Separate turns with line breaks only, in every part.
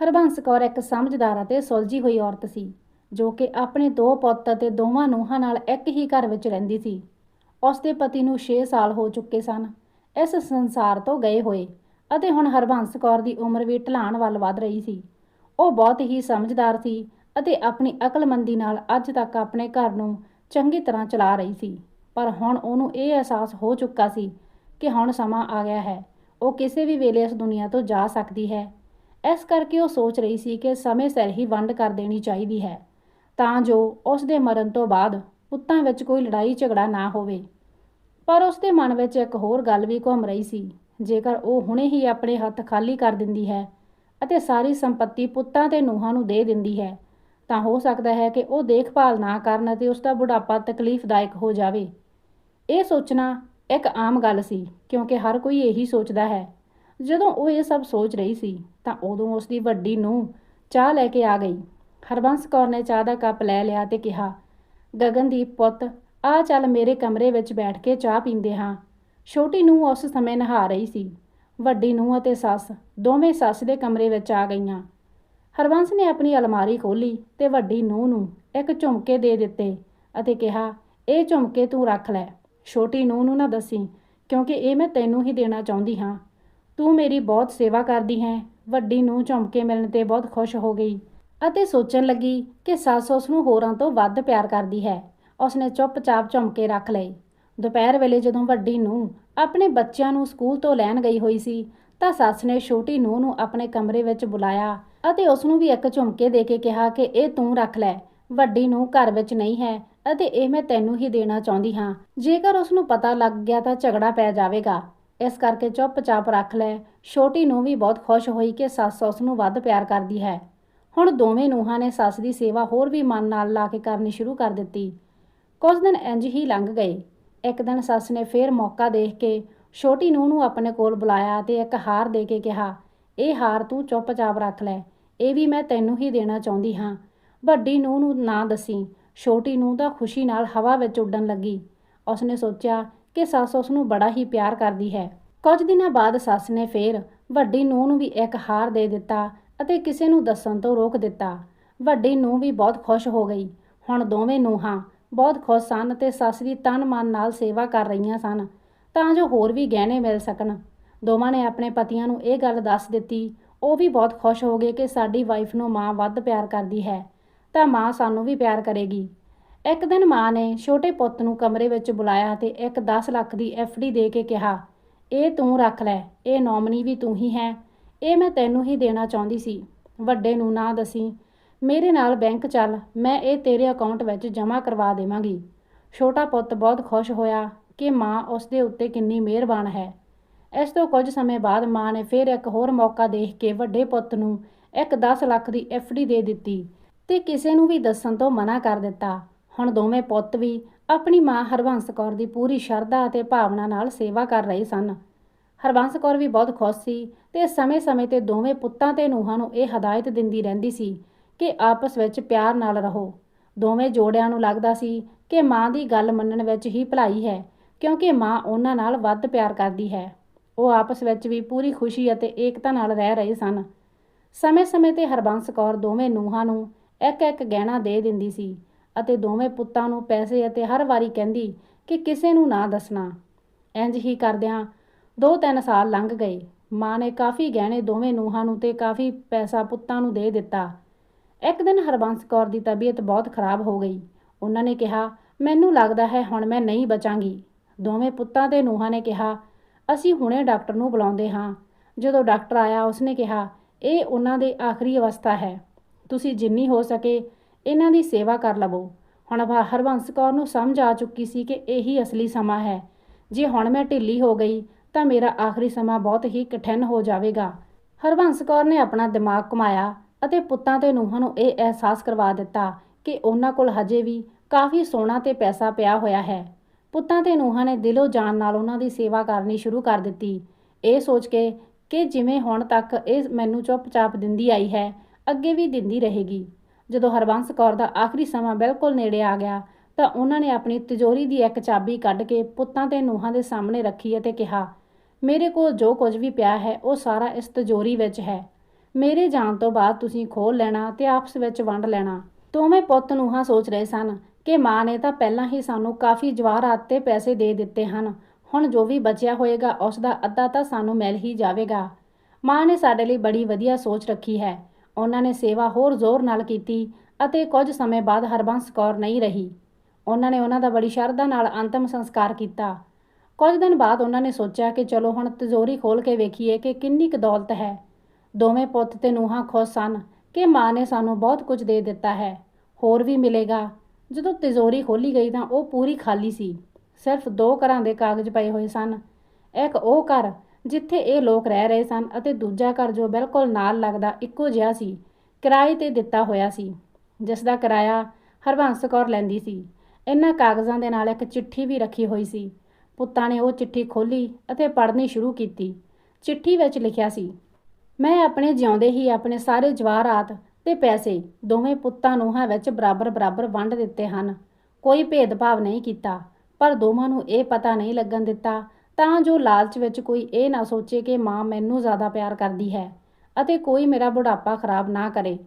ਹਰਬੰਸ ਕੌਰ ਇੱਕ ਸਮਝਦਾਰ ਅਤੇ ਸੁਲਝੀ ਹੋਈ ਔਰਤ ਸੀ, ਜੋ ਕਿ ਆਪਣੇ ਦੋ ਪੁੱਤ ਅਤੇ ਦੋਵਾਂ ਨੂੰਹਾਂ ਨਾਲ ਇੱਕ ਹੀ ਘਰ ਵਿੱਚ ਰਹਿੰਦੀ ਸੀ। ਉਸ ਦੇ ਪਤੀ ਨੂੰ 6 ਸਾਲ ਹੋ ਚੁੱਕੇ ਸਨ। ਇਸ ਸੰਸਾਰ ਤੋਂ ਗਏ ਹੋਏ ਅਤੇ ਹੁਣ ਹਰਬੰਸ ਕੌਰ ਦੀ ਉਮਰ ਵੀ ਢਲਾਣ ਵੱਲ ਵਧ ਰਹੀ ਸੀ। ਉਹ ਬਹੁਤ ਹੀ ਸਮਝਦਾਰ ਸੀ ਅਤੇ ਆਪਣੀ ਅਕਲਮੰਦੀ ਨਾਲ ਅੱਜ ਤੱਕ ਆਪਣੇ ਘਰ ਨੂੰ ਚੰਗੀ ਤਰ੍ਹਾਂ ਚਲਾ ਰਹੀ ਸੀ। ਪਰ ਹੁਣ ਉਹਨੂੰ ਇਹ ਅਹਿਸਾਸ ਹੋ ਚੁੱਕਾ ਸੀ ਕਿ ਹੁਣ ਸਮਾਂ ਆ ਗਿਆ ਹੈ। ਉਹ ਕਿਸੇ ਵੀ ਵੇਲੇ ਇਸ ਦੁਨੀਆ ਤੋਂ ਜਾ ਸਕਦੀ ਹੈ। ਇਸ ਕਰਕੇ ਉਹ ਸੋਚ ਰਹੀ ਸੀ ਕਿ ਸਮੇਂ ਸਿਰ ਹੀ ਵੰਡ ਕਰ ਦੇਣੀ ਚਾਹੀਦੀ ਹੈ, ਤਾਂ ਜੋ ਉਸ ਦੇ ਮਰਨ ਤੋਂ ਬਾਅਦ ਪੁੱਤਾਂ ਵਿੱਚ ਕੋਈ ਲੜਾਈ ਝਗੜਾ ਨਾ ਹੋਵੇ। ਪਰ ਉਸ ਦੇ ਮਨ ਵਿੱਚ ਇੱਕ ਹੋਰ ਗੱਲ ਵੀ ਘੁੰਮ ਰਹੀ ਸੀ, ਜੇਕਰ ਉਹ ਹੁਣੇ ਹੀ ਆਪਣੇ ਹੱਥ ਖਾਲੀ ਕਰ ਦਿੰਦੀ ਹੈ ਅਤੇ ਸਾਰੀ ਸੰਪਤੀ ਪੁੱਤਾਂ ਤੇ ਨੂੰਹਾਂ ਨੂੰ ਦੇ ਦਿੰਦੀ ਹੈ, ਤਾਂ ਹੋ ਸਕਦਾ ਹੈ ਕਿ ਉਹ ਦੇਖਭਾਲ ਨਾ ਕਰਨ ਅਤੇ ਉਸ ਦਾ ਬੁਢਾਪਾ ਤਕਲੀਫਦਾਇਕ ਹੋ ਜਾਵੇ। ਇਹ ਸੋਚਣਾ ਇੱਕ ਆਮ ਗੱਲ ਸੀ, ਕਿਉਂਕਿ ਹਰ ਕੋਈ ਇਹੀ ਸੋਚਦਾ ਹੈ ਜਦੋਂ ਉਹ ਇਹ ਸਭ ਸੋਚ ਰਹੀ ਸੀ ਤਾਂ ਉਦੋਂ ਉਸ ਦੀ ਵੱਡੀ ਨੂੰਹ ਚਾਹ ਲੈ ਕੇ ਆ ਗਈ। ਹਰਬੰਸ ਕੌਰ ਨੇ ਚਾਹ ਦਾ ਕੱਪ ਲੈ ਲਿਆ ਤੇ ਕਿਹਾ, ਗਗਨਦੀਪ ਪੁੱਤ, ਆ ਚੱਲ ਮੇਰੇ ਕਮਰੇ ਵਿੱਚ ਬੈਠ ਕੇ ਚਾਹ ਪੀਂਦੇ ਹਾਂ। ਛੋਟੀ ਨੂੰਹ ਉਸ ਸਮੇਂ ਨਹਾ ਰਹੀ ਸੀ। ਵੱਡੀ ਨੂੰਹ ਅਤੇ ਸੱਸ ਦੋਵੇਂ ਸੱਸ ਦੇ ਕਮਰੇ ਵਿੱਚ ਆ ਗਈਆਂ। ਹਰਬੰਸ ਨੇ ਆਪਣੀ ਅਲਮਾਰੀ ਖੋਲੀ ਤੇ ਵੱਡੀ ਨੂੰਹ ਨੂੰ ਇੱਕ ਝੁਮਕੇ ਦੇ ਦਿੱਤੇ ਅਤੇ ਕਿਹਾ, ਇਹ ਝੁਮਕੇ ਤੂੰ ਰੱਖ ਲੈ। ਛੋਟੀ ਨੂੰਹ ਨੂੰ ਨਾ ਦੱਸੀ, ਕਿਉਂਕਿ ਇਹ ਮੈਂ ਤੈਨੂੰ ਹੀ ਦੇਣਾ ਚਾਹੁੰਦੀ ਹਾਂ। ਤੂੰ ਮੇਰੀ ਬਹੁਤ ਸੇਵਾ ਕਰਦੀ ਹੈ। ਵੱਡੀ ਨੂੰ ਝੁਮਕੇ ਮਿਲਣ ਤੇ ਬਹੁਤ ਖੁਸ਼ ਹੋ ਗਈ ਅਤੇ ਸੋਚਣ ਲੱਗੀ ਕਿ ਸੱਸ ਉਸ ਨੂੰ ਹੋਰਾਂ ਤੋਂ ਵੱਧ ਪਿਆਰ ਕਰਦੀ ਹੈ। ਉਸਨੇ ਚੁੱਪਚਾਪ ਝੁਮਕੇ ਰੱਖ ਲਈ ਦੁਪਹਿਰ ਵੇਲੇ ਜਦੋਂ ਵੱਡੀ ਨੂੰ ਆਪਣੇ ਬੱਚਿਆਂ ਨੂੰ ਸਕੂਲ ਤੋਂ ਲੈਣ ਗਈ ਹੋਈ ਸੀ, ਤਾਂ ਸੱਸ ਨੇ ਛੋਟੀ ਨੂੰਹ ਨੂੰ ਆਪਣੇ ਕਮਰੇ ਵਿੱਚ ਬੁਲਾਇਆ ਅਤੇ ਉਸ ਨੂੰ ਵੀ ਇੱਕ ਝੁਮਕੇ ਦੇ ਕੇ ਕਿਹਾ ਕਿ ਇਹ ਤੂੰ ਰੱਖ ਲੈ। ਵੱਡੀ ਨੂੰ ਘਰ ਵਿੱਚ ਨਹੀਂ ਹੈ ਅਤੇ ਇਹ ਮੈਂ ਤੈਨੂੰ ਹੀ ਦੇਣਾ ਚਾਹੁੰਦੀ ਹਾਂ। ਜੇਕਰ ਉਸ ਨੂੰ ਪਤਾ ਲੱਗ ਗਿਆ ਤਾਂ ਝਗੜਾ ਪੈ ਜਾਵੇਗਾ। ਇਸ ਕਰਕੇ ਚੁੱਪਚਾਪ ਰੱਖ ਲੈ। ਛੋਟੀ ਨੂੰ ਵੀ ਬਹੁਤ ਖੁਸ਼ ਹੋਈ ਕਿ ਸੱਸ ਉਸ ਨੂੰ ਵੱਧ ਪਿਆਰ ਕਰਦੀ ਹੈ। ਹੁਣ ਦੋਵੇਂ ਨੂੰਹਾਂ ਨੇ ਸੱਸ ਦੀ ਸੇਵਾ ਹੋਰ ਵੀ ਮਨ ਨਾਲ ਲਾ ਕੇ ਕਰਨੀ ਸ਼ੁਰੂ ਕਰ ਦਿੱਤੀ। ਕੁਝ ਦਿਨ ਇੰਜ ਹੀ ਲੰਘ ਗਏ। ਇੱਕ ਦਿਨ ਸੱਸ ਨੇ ਫੇਰ ਮੌਕਾ ਦੇਖ ਕੇ ਛੋਟੀ ਨੂੰਹ ਨੂੰ ਆਪਣੇ ਕੋਲ ਬੁਲਾਇਆ ਤੇ ਇੱਕ ਹਾਰ ਦੇ ਕੇ ਕਿਹਾ, ਇਹ ਹਾਰ ਤੂੰ ਚੁੱਪਚਾਪ ਰੱਖ ਲੈ। ਇਹ ਵੀ ਮੈਂ ਤੈਨੂੰ ਹੀ ਦੇਣਾ ਚਾਹੁੰਦੀ ਹਾਂ। ਵੱਡੀ ਨੂੰਹ ਨੂੰ ਨਾ ਦੱਸੀ। ਛੋਟੀ ਨੂੰਹ ਤਾਂ ਖੁਸ਼ੀ ਨਾਲ ਹਵਾ ਵਿੱਚ ਉੱਡਣ ਲੱਗੀ। ਉਸਨੇ ਸੋਚਿਆ ਕਿ ਸੱਸ ਉਸ ਨੂੰ ਬੜਾ ਹੀ ਪਿਆਰ ਕਰਦੀ ਹੈ। ਕੁਝ ਦਿਨਾਂ ਬਾਅਦ ਸੱਸ ਨੇ ਫੇਰ ਵੱਡੀ ਨੂੰਹ ਨੂੰ ਵੀ ਇੱਕ ਹਾਰ ਦੇ ਦਿੱਤਾ ਅਤੇ ਕਿਸੇ ਨੂੰ ਦੱਸਣ ਤੋਂ ਰੋਕ ਦਿੱਤਾ। ਵੱਡੀ ਨੂੰਹ ਵੀ ਬਹੁਤ ਖੁਸ਼ ਹੋ ਗਈ। ਹੁਣ ਦੋਵੇਂ ਨੂੰਹਾਂ ਬਹੁਤ ਖੁਸ਼ ਸਨ ਤੇ ਸੱਸ ਦੀ ਤਨ ਮਨ ਨਾਲ ਸੇਵਾ ਕਰ ਰਹੀਆਂ ਸਨ ਤਾਂ ਜੋ ਹੋਰ ਵੀ ਗਹਿਣੇ ਮਿਲ ਸਕਣ। ਦੋਵਾਂ ਨੇ ਆਪਣੇ ਪਤੀਆਂ ਨੂੰ ਇਹ ਗੱਲ ਦੱਸ ਦਿੱਤੀ, ਉਹ ਵੀ ਬਹੁਤ ਖੁਸ਼ ਹੋ ਗਏ ਕਿ ਸਾਡੀ ਵਾਈਫ ਨੂੰ ਮਾਂ ਵੱਧ ਪਿਆਰ ਕਰਦੀ ਹੈ। ਤਾਂ ਮਾਂ ਸਾਨੂੰ ਵੀ ਪਿਆਰ ਕਰੇਗੀ। ਇੱਕ ਦਿਨ ਮਾਂ ਨੇ ਛੋਟੇ ਪੁੱਤ ਨੂੰ ਕਮਰੇ ਵਿੱਚ ਬੁਲਾਇਆ ਤੇ ਇੱਕ 10 ਲੱਖ ਦੀ ਐਫਡੀ ਦੇ ਕੇ ਕਿਹਾ, ਇਹ ਤੂੰ ਰੱਖ ਲੈ, ਇਹ ਨੋਮਨੀ ਵੀ ਤੂੰ ਹੀ ਹੈ, ਇਹ ਮੈਂ ਤੈਨੂੰ ਹੀ ਦੇਣਾ ਚਾਹੁੰਦੀ ਸੀ। ਵੱਡੇ ਨੂੰ ਨਾ ਦਸੀ, ਮੇਰੇ ਨਾਲ ਬੈਂਕ ਚੱਲ, ਮੈਂ ਇਹ ਤੇਰੇ ਅਕਾਊਂਟ ਵਿੱਚ ਜਮ੍ਹਾਂ ਕਰਵਾ ਦੇਵਾਂਗੀ। ਛੋਟਾ ਪੁੱਤ ਬਹੁਤ ਖੁਸ਼ ਹੋਇਆ ਕਿ ਮਾਂ ਉਸ ਦੇ ਉੱਤੇ ਕਿੰਨੀ ਮਿਹਰਬਾਨ ਹੈ। ਇਸ ਤੋਂ ਕੁਝ ਸਮੇਂ ਬਾਅਦ ਮਾਂ ਨੇ ਫਿਰ ਇੱਕ ਹੋਰ ਮੌਕਾ ਦੇਖ ਕੇ ਵੱਡੇ ਪੁੱਤ ਨੂੰ ਇੱਕ 10 ਲੱਖ ਦੀ ਐਫਡੀ ਦੇ ਦਿੱਤੀ ਤੇ ਕਿਸੇ ਨੂੰ ਵੀ ਦੱਸਣ ਤੋਂ ਮਨਾ ਕਰ ਦਿੱਤਾ। ਹੁਣ ਦੋਵੇਂ ਪੁੱਤ ਵੀ ਆਪਣੀ ਮਾਂ ਹਰਵੰਸ ਕੌਰ ਦੀ ਪੂਰੀ ਸ਼ਰਧਾ ਅਤੇ ਭਾਵਨਾ ਨਾਲ ਸੇਵਾ ਕਰ ਰਹੇ ਸਨ। ਹਰਵੰਸ ਕੌਰ ਵੀ ਬਹੁਤ ਖੁਸ਼ ਸੀ ਤੇ ਸਮੇਂ-ਸਮੇਂ ਤੇ ਦੋਵੇਂ ਪੁੱਤਾਂ ਤੇ ਨੂੰਹਾਂ ਨੂੰ ਇਹ ਹਦਾਇਤ ਦਿੰਦੀ ਰਹਿੰਦੀ ਸੀ ਕਿ ਆਪਸ ਵਿੱਚ ਪਿਆਰ ਨਾਲ ਰਹੋ। ਦੋਵੇਂ ਜੋੜਿਆਂ ਨੂੰ ਲੱਗਦਾ ਸੀ ਕਿ ਮਾਂ ਦੀ ਗੱਲ ਮੰਨਣ ਵਿੱਚ ਹੀ ਭਲਾਈ ਹੈ, ਕਿਉਂਕਿ ਮਾਂ ਉਹਨਾਂ ਨਾਲ ਵੱਧ ਪਿਆਰ ਕਰਦੀ ਹੈ। ਉਹ ਆਪਸ ਵਿੱਚ ਵੀ ਪੂਰੀ ਖੁਸ਼ੀ ਅਤੇ ਏਕਤਾ ਨਾਲ ਰਹਿ ਰਹੇ ਸਨ। ਸਮੇਂ-ਸਮੇਂ ਤੇ ਹਰਬੰਸ ਕੌਰ ਦੋਵੇਂ ਨੂੰਹਾਂ ਨੂੰ ਇੱਕ-ਇੱਕ ਗਹਿਣਾ ਦੇ ਦਿੰਦੀ ਸੀ। ਅਤੇ ਦੋਵੇਂ ਪੁੱਤਾਂ ਨੂੰ ਪੈਸੇ ਅਤੇ ਹਰ ਵਾਰੀ ਕਹਿੰਦੀ ਕਿ ਕਿਸੇ ਨੂੰ ਨਾ ਦੱਸਣਾ। ਇੰਜ ਹੀ ਕਰਦਿਆਂ 2-3 ਸਾਲ ਲੰਘ ਗਏ। ਮਾਂ ਨੇ ਕਾਫੀ ਗਹਿਣੇ ਦੋਵੇਂ ਨੂੰਹਾਂ ਨੂੰ ਤੇ ਕਾਫੀ ਪੈਸਾ ਪੁੱਤਾਂ ਨੂੰ ਦੇ ਦਿੱਤਾ। ਇੱਕ ਦਿਨ ਹਰਬੰਸ ਕੌਰ ਦੀ ਤਬੀਅਤ ਬਹੁਤ ਖਰਾਬ ਹੋ ਗਈ। ਉਹਨਾਂ ਨੇ ਕਿਹਾ, ਮੈਨੂੰ ਲੱਗਦਾ ਹੈ ਹੁਣ ਮੈਂ ਨਹੀਂ ਬਚਾਂਗੀ। ਦੋਵੇਂ ਪੁੱਤਾਂ ਤੇ ਨੂੰਹਾਂ ਨੇ ਕਿਹਾ, ਅਸੀਂ ਹੁਣੇ ਡਾਕਟਰ ਨੂੰ ਬੁਲਾਉਂਦੇ ਹਾਂ। ਜਦੋਂ ਡਾਕਟਰ ਆਇਆ, ਉਸਨੇ ਕਿਹਾ, ਇਹ ਉਹਨਾਂ ਦੇ ਆਖਰੀ ਅਵਸਥਾ ਹੈ। ਤੁਸੀਂ ਜਿੰਨੀ ਹੋ ਸਕੇ ਇਹਨਾਂ ਦੀ ਸੇਵਾ ਕਰ ਲਵੋ। ਹੁਣ ਹਰਬੰਸ ਕੌਰ ਨੂੰ ਸਮਝ ਆ ਚੁੱਕੀ ਸੀ ਕਿ ਇਹੀ ਅਸਲੀ ਸਮਾਂ ਹੈ। ਜੇ ਹੁਣ ਮੈਂ ਢਿੱਲੀ ਹੋ ਗਈ, ਤਾਂ ਮੇਰਾ ਆਖਰੀ ਸਮਾਂ ਬਹੁਤ ਹੀ ਕਠਿਨ ਹੋ ਜਾਵੇਗਾ। ਹਰਬੰਸ ਕੌਰ ਨੇ ਆਪਣਾ ਦਿਮਾਗ ਘੁਮਾਇਆ ਅਤੇ ਪੁੱਤਾਂ ਤੇ ਨੂੰਹਾਂ ਨੂੰ ਇਹ ਅਹਿਸਾਸ ਕਰਵਾ ਦਿੱਤਾ ਕਿ ਉਹਨਾਂ ਕੋਲ ਹਜੇ ਵੀ ਕਾਫੀ ਸੋਨਾ ਤੇ ਪੈਸਾ ਪਿਆ ਹੋਇਆ ਹੈ। ਪੁੱਤਾਂ ਤੇ ਨੂੰਹਾਂ ਨੇ ਦਿਲੋਂ ਜਾਨ ਨਾਲ ਉਹਨਾਂ ਦੀ ਸੇਵਾ ਕਰਨੀ ਸ਼ੁਰੂ ਕਰ ਦਿੱਤੀ। ਇਹ ਸੋਚ ਕੇ ਕਿ ਜਿਵੇਂ ਹੁਣ ਤੱਕ ਇਹ ਮੈਨੂੰ ਚੁੱਪਚਾਪ ਦਿੰਦੀ ਆਈ ਹੈ, ਅੱਗੇ ਵੀ ਦਿੰਦੀ ਰਹੇਗੀ। ਜਦੋਂ ਹਰਬੰਸ ਕੌਰ ਦਾ ਆਖਰੀ ਸਮਾਂ ਬਿਲਕੁਲ ਨੇੜੇ ਆ ਗਿਆ, ਤਾਂ ਉਹਨਾਂ ਨੇ ਆਪਣੀ ਤਿਜੋਰੀ ਦੀ ਇੱਕ ਚਾਬੀ ਕੱਢ ਕੇ ਪੁੱਤਾਂ ਤੇ ਨੂੰਹਾਂ ਦੇ ਸਾਹਮਣੇ ਰੱਖੀ ਅਤੇ ਕਿਹਾ, ਮੇਰੇ ਕੋਲ ਜੋ ਕੁਝ ਵੀ ਪਿਆ ਹੈ, ਉਹ ਸਾਰਾ ਇਸ ਤਿਜੋਰੀ ਵਿੱਚ ਹੈ। ਮੇਰੇ ਜਾਣ ਤੋਂ ਬਾਅਦ ਤੁਸੀਂ ਖੋਲ ਲੈਣਾ ਤੇ ਆਪਸ ਵਿੱਚ ਵੰਡ ਲੈਣਾ। ਦੋਵੇਂ ਪੁੱਤ ਨੂੰਹਾਂ ਸੋਚ ਰਹੇ ਸਨ ਕਿ ਮਾਂ ਨੇ ਤਾਂ ਪਹਿਲਾਂ ਹੀ ਸਾਨੂੰ ਕਾਫੀ ਜਵਾਹਰਾਤ ਤੇ ਪੈਸੇ ਦੇ ਦਿੱਤੇ ਹਨ। ਹੁਣ ਜੋ ਵੀ ਬਚਿਆ ਹੋਏਗਾ, ਉਸ ਦਾ ਅੱਧਾ ਤਾਂ ਸਾਨੂੰ ਮਿਲ ਹੀ ਜਾਵੇਗਾ। ਮਾਂ ਨੇ ਸਾਡੇ ਲਈ ਬੜੀ ਵਧੀਆ ਸੋਚ ਰੱਖੀ ਹੈ। ਉਹਨਾਂ ਨੇ ਸੇਵਾ ਹੋਰ ਜ਼ੋਰ ਨਾਲ ਕੀਤੀ ਅਤੇ ਕੁਝ ਸਮੇਂ ਬਾਅਦ ਹਰਬੰਸ ਕੌਰ ਨਹੀਂ ਰਹੀ। ਉਹਨਾਂ ਨੇ ਉਹਨਾਂ ਦਾ ਬੜੀ ਸ਼ਰਧਾ ਨਾਲ ਅੰਤਮ ਸੰਸਕਾਰ ਕੀਤਾ। ਕੁਝ ਦਿਨ ਬਾਅਦ ਉਹਨਾਂ ਨੇ ਸੋਚਿਆ ਕਿ ਚਲੋ ਹੁਣ ਤਿਜੋਰੀ ਖੋਲ ਕੇ ਵੇਖੀਏ ਕਿ ਕਿੰਨੀ ਕੁ ਦੌਲਤ ਹੈ। ਦੋਵੇਂ ਪੁੱਤ ਤੇ ਨੂੰਹਾਂ ਖੁਸ਼ ਸਨ ਕਿ ਮਾਂ ਨੇ ਸਾਨੂੰ ਬਹੁਤ ਕੁਝ ਦੇ ਦਿੱਤਾ ਹੈ। ਹੋਰ ਵੀ ਮਿਲੇਗਾ। ਜਦੋਂ ਤਿਜੋਰੀ ਖੋਲੀ ਗਈ ਤਾਂ ਉਹ ਪੂਰੀ ਖਾਲੀ ਸੀ। ਸਿਰਫ ਦੋ ਘਰਾਂ ਦੇ ਕਾਗਜ਼ ਪਏ ਹੋਏ ਸਨ। ਇੱਕ ਉਹ ਘਰ ਜਿੱਥੇ ਇਹ ਲੋਕ ਰਹਿ ਰਹੇ ਸਨ ਅਤੇ ਦੂਜਾ ਘਰ ਜੋ ਬਿਲਕੁਲ ਨਾਲ ਲੱਗਦਾ ਇੱਕੋ ਜਿਹਾ ਸੀ, ਕਿਰਾਏ ਤੇ ਦਿੱਤਾ ਹੋਇਆ ਸੀ, ਜਿਸ ਦਾ ਕਿਰਾਇਆ ਹਰਬੰਸ ਕੌਰ ਲੈਂਦੀ ਸੀ। ਇਹਨਾਂ ਕਾਗਜ਼ਾਂ ਦੇ ਨਾਲ ਇੱਕ ਚਿੱਠੀ ਵੀ ਰੱਖੀ ਹੋਈ ਸੀ। ਪੁੱਤਾਂ ਨੇ ਉਹ ਚਿੱਠੀ ਖੋਲੀ ਅਤੇ ਪੜ੍ਹਨੀ ਸ਼ੁਰੂ ਕੀਤੀ। ਚਿੱਠੀ ਵਿੱਚ ਲਿਖਿਆ ਸੀ, ਮੈਂ ਆਪਣੇ ਜਿਉਂਦੇ ਹੀ ਆਪਣੇ ਸਾਰੇ ਜਵਾਹਰਾਤ ਤੇ ਪੈਸੇ ਦੋਵੇਂ ਪੁੱਤਾਂ ਨੂੰਹਾਂ ਵਿੱਚ ਬਰਾਬਰ ਬਰਾਬਰ ਵੰਡ ਦਿੱਤੇ ਹਨ। ਕੋਈ ਭੇਦਭਾਵ ਨਹੀਂ ਕੀਤਾ, ਪਰ ਦੋਵਾਂ ਨੂੰ ਇਹ ਪਤਾ ਨਹੀਂ ਲੱਗਣ ਦਿੱਤਾ ਤਾਂ ਜੋ ਲਾਲਚ ਵਿੱਚ ਕੋਈ ਇਹ ਨਾ ਸੋਚੇ ਕਿ ਮਾਂ ਮੈਨੂੰ ਜ਼ਿਆਦਾ ਪਿਆਰ ਕਰਦੀ ਹੈ ਅਤੇ ਕੋਈ ਮੇਰਾ ਬੁਢਾਪਾ ਖਰਾਬ ਨਾ ਕਰੇ।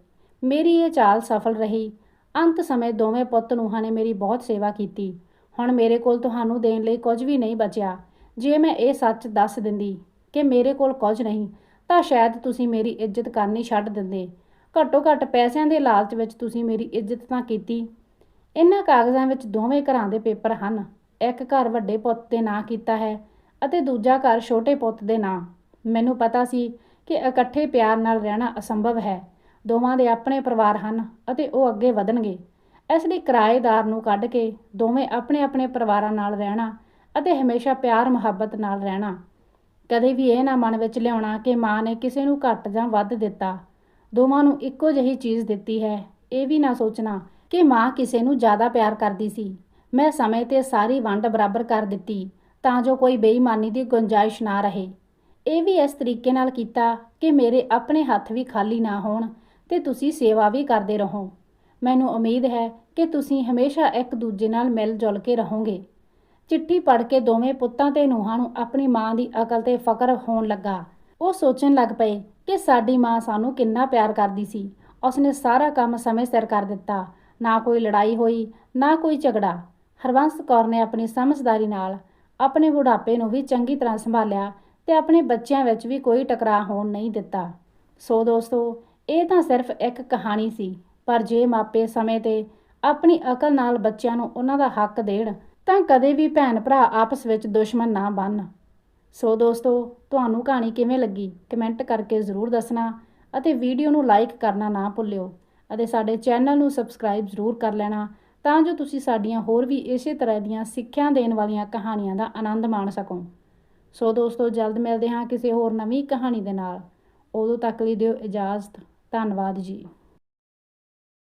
ਮੇਰੀ ਇਹ ਚਾਲ ਸਫਲ ਰਹੀ। ਅੰਤ ਸਮੇਂ ਦੋਵੇਂ ਪੁੱਤ ਨੂੰਹਾਂ ਨੇ ਮੇਰੀ ਬਹੁਤ ਸੇਵਾ ਕੀਤੀ। ਹੁਣ ਮੇਰੇ ਕੋਲ ਤੁਹਾਨੂੰ ਦੇਣ ਲਈ ਕੁਝ ਵੀ ਨਹੀਂ ਬਚਿਆ। ਜੇ ਮੈਂ ਇਹ ਸੱਚ ਦੱਸ ਦਿੰਦੀ ਕਿ ਮੇਰੇ ਕੋਲ ਕੁਝ ਨਹੀਂ, ਤਾਂ ਸ਼ਾਇਦ ਤੁਸੀਂ ਮੇਰੀ ਇੱਜ਼ਤ ਕਰਨੀ ਛੱਡ ਦਿੰਦੇ। ਘੱਟੋ ਘੱਟ ਪੈਸਿਆਂ ਦੇ ਲਾਲਚ ਵਿੱਚ ਤੁਸੀਂ ਮੇਰੀ ਇੱਜ਼ਤ ਤਾਂ ਕੀਤੀ। ਇਹਨਾਂ ਕਾਗਜ਼ਾਂ ਵਿੱਚ ਦੋਵੇਂ ਘਰਾਂ ਦੇ ਪੇਪਰ ਹਨ। ਇੱਕ ਘਰ ਵੱਡੇ ਪੁੱਤ ਦੇ ਨਾਂ ਕੀਤਾ ਹੈ। ਅਤੇ ਦੂਜਾ ਘਰ ਛੋਟੇ ਪੁੱਤ ਦੇ ਨਾਂ। ਮੈਨੂੰ ਪਤਾ ਸੀ ਕਿ ਇਕੱਠੇ ਪਿਆਰ ਨਾਲ ਰਹਿਣਾ ਅਸੰਭਵ ਹੈ। ਦੋਵਾਂ ਦੇ ਆਪਣੇ ਪਰਿਵਾਰ ਹਨ ਅਤੇ ਉਹ ਅੱਗੇ ਵਧਣਗੇ। ਇਸ ਲਈ ਕਿਰਾਏਦਾਰ ਨੂੰ ਕੱਢ ਕੇ ਦੋਵੇਂ ਆਪਣੇ ਆਪਣੇ ਪਰਿਵਾਰਾਂ ਨਾਲ ਰਹਿਣਾ ਅਤੇ ਹਮੇਸ਼ਾ ਪਿਆਰ, ਮੁਹੱਬਤ ਨਾਲ ਰਹਿਣਾ। ਕਦੇ ਵੀ ਇਹ ਨਾ ਮਨ ਵਿੱਚ ਲਿਆਉਣਾ ਕਿ ਮਾਂ ਨੇ ਕਿਸੇ ਨੂੰ ਘੱਟ ਜਾਂ ਵੱਧ ਦਿੱਤਾ। ਦੋਵਾਂ ਨੂੰ ਇੱਕੋ ਜਿਹੀ ਚੀਜ਼ ਦਿੱਤੀ ਹੈ। ਇਹ ਵੀ ਨਾ ਸੋਚਣਾ ਕਿ ਮਾਂ ਕਿਸੇ ਨੂੰ ਜ਼ਿਆਦਾ ਪਿਆਰ ਕਰਦੀ ਸੀ। ਮੈਂ ਸਮੇਂ ਤੇ ਸਾਰੀ ਵੰਡ ਬਰਾਬਰ ਕਰ ਦਿੱਤੀ। ਤਾਂ ਜੋ ਕੋਈ ਬੇਈਮਾਨੀ ਦੀ ਗੁੰਜਾਇਸ਼ ਨਾ ਰਹੇ। ਇਹ ਵੀ ਇਸ ਤਰੀਕੇ ਨਾਲ ਕੀਤਾ ਕਿ ਮੇਰੇ ਆਪਣੇ ਹੱਥ ਵੀ ਖਾਲੀ ਨਾ ਹੋਣ ਤੇ ਤੁਸੀਂ ਸੇਵਾ ਵੀ ਕਰਦੇ ਰਹੋ। ਮੈਨੂੰ ਉਮੀਦ ਹੈ ਕਿ ਤੁਸੀਂ ਹਮੇਸ਼ਾ ਇੱਕ ਦੂਜੇ ਨਾਲ ਮਿਲ ਜੁਲ ਕੇ ਰਹੋਗੇ। ਚਿੱਠੀ ਪੜ੍ਹ ਕੇ ਦੋਵੇਂ ਪੁੱਤਾਂ ਤੇ ਨੂੰਹਾਂ ਨੂੰ ਆਪਣੀ ਮਾਂ ਦੀ ਅਕਲ ਤੇ ਫਕਰ ਹੋਣ ਲੱਗਾ। ਉਹ ਸੋਚਣ ਲੱਗ ਪਏ ਕਿ ਸਾਡੀ ਮਾਂ ਸਾਨੂੰ ਕਿੰਨਾ ਪਿਆਰ ਕਰਦੀ ਸੀ। ਉਸਨੇ ਸਾਰਾ ਕੰਮ ਸਮੇਂ ਸਿਰ ਕਰ ਦਿੱਤਾ। ਨਾ ਕੋਈ ਲੜਾਈ ਹੋਈ, ਨਾ ਕੋਈ ਝਗੜਾ। ਹਰਬੰਸ ਕੌਰ ਨੇ ਆਪਣੀ ਸਮਝਦਾਰੀ ਨਾਲ ਆਪਣੇ ਬੁਢਾਪੇ ਨੂੰ ਵੀ ਚੰਗੀ ਤਰ੍ਹਾਂ ਸੰਭਾਲਿਆ ਤੇ ਆਪਣੇ ਬੱਚਿਆਂ ਵਿੱਚ ਵੀ ਕੋਈ ਟਕਰਾਅ ਹੋਣ ਨਹੀਂ ਦਿੱਤਾ। ਸੋ ਦੋਸਤੋ, ਇਹ ਤਾਂ ਸਿਰਫ ਇੱਕ ਕਹਾਣੀ ਸੀ, ਪਰ ਜੇ ਮਾਪੇ ਸਮੇਂ ਤੇ ਆਪਣੀ ਅਕਲ ਨਾਲ ਬੱਚਿਆਂ ਨੂੰ ਉਹਨਾਂ ਦਾ ਹੱਕ ਦੇਣ, ਤਾਂ ਕਦੇ ਵੀ ਭੈਣ ਭਰਾ ਆਪਸ ਵਿੱਚ ਦੁਸ਼ਮਣ ਨਾ ਬਣਨ ਸੋ ਦੋਸਤੋ, ਤੁਹਾਨੂੰ ਕਹਾਣੀ ਕਿਵੇਂ ਲੱਗੀ? ਕਮੈਂਟ ਕਰਕੇ ਜ਼ਰੂਰ ਦੱਸਣਾ ਅਤੇ ਵੀਡੀਓ ਨੂੰ ਲਾਈਕ ਕਰਨਾ ਨਾ ਭੁੱਲਿਓ ਅਤੇ ਸਾਡੇ ਚੈਨਲ ਨੂੰ ਸਬਸਕ੍ਰਾਈਬ ਜ਼ਰੂਰ ਕਰ ਲੈਣਾ ਤਾਂ ਜੋ ਤੁਸੀਂ ਸਾਡੀਆਂ ਹੋਰ ਵੀ ਇਸੇ ਤਰ੍ਹਾਂ ਦੀਆਂ ਸਿੱਖਿਆ ਦੇਣ ਵਾਲੀਆਂ ਕਹਾਣੀਆਂ ਦਾ ਆਨੰਦ ਮਾਣ ਸਕੋ। ਸੋ ਦੋਸਤੋ, ਜਲਦ ਮਿਲਦੇ ਹਾਂ ਕਿਸੇ ਹੋਰ ਨਵੀਂ ਕਹਾਣੀ ਦੇ ਨਾਲ। ਉਦੋਂ ਤੱਕ ਲਈ ਦਿਓ ਇਜਾਜ਼ਤ। ਧੰਨਵਾਦ ਜੀ।